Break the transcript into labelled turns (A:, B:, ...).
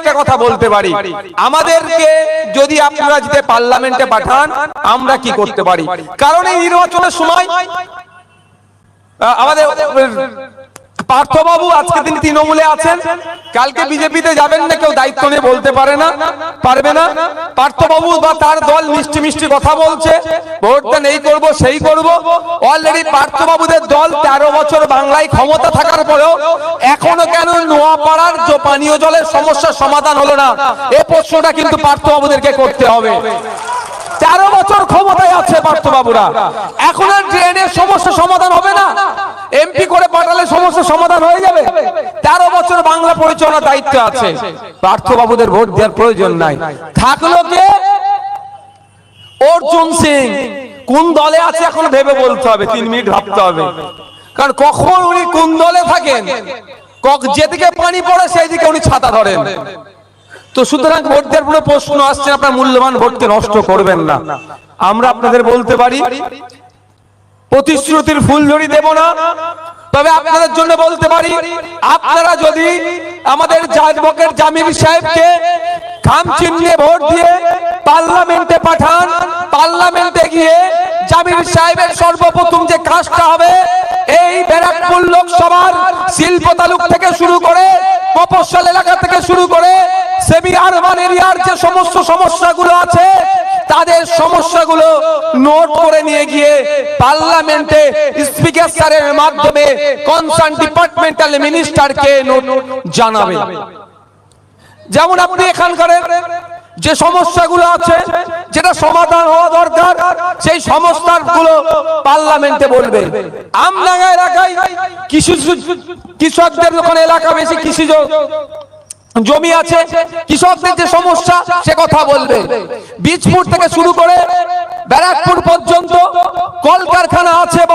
A: একটা কথা বলতে পারি। আমাদেরকে যদি আপনারা যদি পার্লামেন্টে পাঠান, আমরা কি করতে পারি? কারণ এই নির্বাচনের সময় আমাদের পার্থবাবু, আজকে তিনি তৃণমূলে আছেন। কালকে বিজেপিতে যাবেন না, কেউ দায়িত্ব নিয়ে বলতে পারে না, পারবে না। পার্থবাবু বা তার দল মিষ্টি মিষ্টি কথা বলছে। ভোট দেন এই করব, সেই করব। অলরেডি পার্থবাবুদের দল তেরো বছর বাংলায় ক্ষমতা থাকার পরেও এখনও কেন নোয়াপাড়ার পানীয় জলের সমস্যার সমাধান হলো না? এ প্রশ্নটা কিন্তু পার্থবাবুদেরকে করতে হবে। তেরো বছর ক্ষমতায় আছে পার্থবাবুরা। এখন আর ড্রেনের সমস্যা সমাধান হবে না। এমপি করে পাঠালে সমস্যা সমাধান হয়ে যাবে। তেরো বছর বাংলা পরিচালনার দায়িত্ব আছে। পার্থবাবুদের ভোট দেওয়ার প্রয়োজন নাই। থাকল কে? অর্জুন সিং। কোন দলে আছে এখন ভেবে বলতে হবে, তিন মিনিট ভাবতে হবে। কারণ কখন উনি কোন দলে থাকেন যেদিকে পানি পড়ে সেই দিকে উনি ছাতা ধরেন। তো সুতরাং ভোট দেওয়ার পুরো প্রশ্ন আসছে, আপনার মূল্যবান ভোটকে নষ্ট করবেন না। আমরা আপনাদের বলতে পারি, প্রতিশ্রুতির ফুলঝড়ি দেব না, তবে আপনাদের জন্য বলতে পারি, আপনারা যদি আমাদের জাজবকের জামির সাহেবকে খাম চিহ্নে ভোট দিয়ে পার্লামেন্টে পাঠান, পার্লামেন্টে গিয়ে জামির সাহেবের সর্বপ্রথম যে কাজটা হবে, এই ব্যারাকপুর লোকসভার শিল্প তালুক থেকে শুরু করে মফস্বল এলাকা থেকে শুরু করে সেমি আরবান এরিয়ার যে সমস্ত সমস্যাগুলো আছে, তাদের সমস্যাগুলো নোট করে নিয়ে গিয়ে পার্লামেন্টে স্পিকার স্যারের মাধ্যমে কনসার্ন ডিপার্টমেন্টাল মিনিস্টারকে নোট জানাবে। যেমন আপনি এখানকার যে সমস্যাগুলো আছে, যেটা সমাধান হওয়া দরকার, সেই সমস্যাগুলো পার্লামেন্টে বলবে। আমডাঙ্গা এলাকায় কৃষি কৃষকদের যখন এলাকা বেশি কৃষিজ জমি আছে, কৃষকদের যে সমস্যা, সে কথা বলবে। বীজপুর থেকে শুরু করে ব্যারাকপুর পর্যন্ত কলকারখানা আছে বা